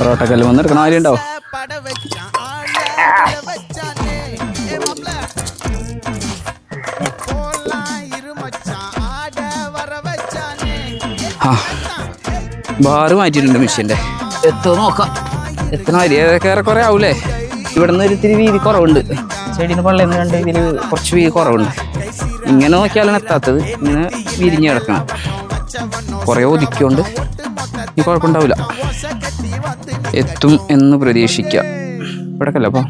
പൊറോട്ടക്കല്ല് വന്ന് എടുക്കണ ആരും ഉണ്ടാവും ആ ബാറ് മാറ്റിയിട്ടുണ്ട് മെഷീന്റെ എത്തോ നോക്കാം. എത്ര അരി ഏതൊക്കെ കുറെ ആവൂലേ? ഇവിടെ നിന്ന് ഒരു ഇത്തിരി വീതി കുറവുണ്ട്. ചെടീന്റെ പള്ളിയിൽ നിന്ന് കണ്ട് ഇതിൽ കുറച്ച് വീതി കുറവുണ്ട്. ഇങ്ങനെ നോക്കിയാലാണ് എത്താത്തത്. ഇങ്ങനെ വിരിഞ്ഞ് കിടക്കണം. കുറേ ഒതുക്കിയോണ്ട്. കുഴപ്പമുണ്ടാവില്ല. എത്തും എന്ന് പ്രതീക്ഷിക്കാം. ഇവിടെ കല്ലപ്പോ